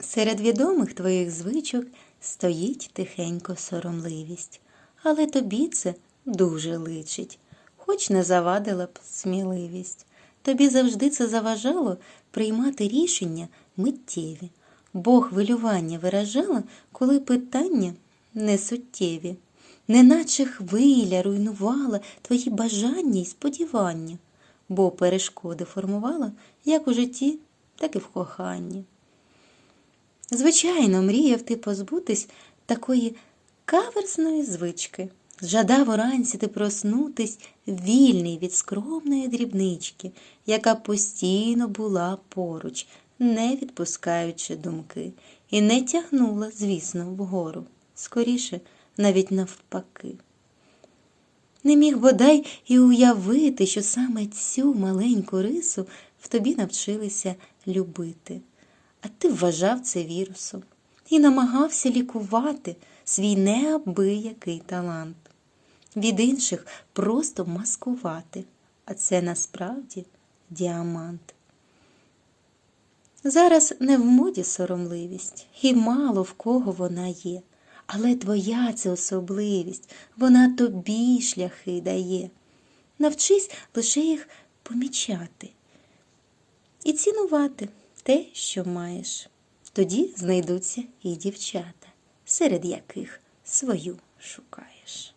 Серед відомих твоїх звичок стоїть тихенько соромливість, але тобі це дуже личить, хоч не завадила б сміливість. Тобі завжди це заважало приймати рішення миттєві, бо хвилювання виражала, коли питання несуттєві, неначе хвиля руйнувала твої бажання й сподівання, бо перешкоди формувала як у житті, так і в коханні. Звичайно, мріяв ти позбутись такої каверзної звички. Жадав уранці ти проснутись вільний від скромної дрібнички, яка постійно була поруч, не відпускаючи думки, і не тягнула, звісно, вгору, скоріше, навіть навпаки. Не міг бодай і уявити, що саме цю маленьку рису в тобі навчилися любити, а ти вважав це вірусом і намагався лікувати свій неабиякий талант. Від інших просто маскувати, а це насправді діамант. Зараз не в моді соромливість, і мало в кого вона є. Але твоя це особливість, вона тобі шляхи дає. Навчись лише їх помічати і цінувати те, що маєш. Тоді знайдуться і дівчата, серед яких свою шукаєш.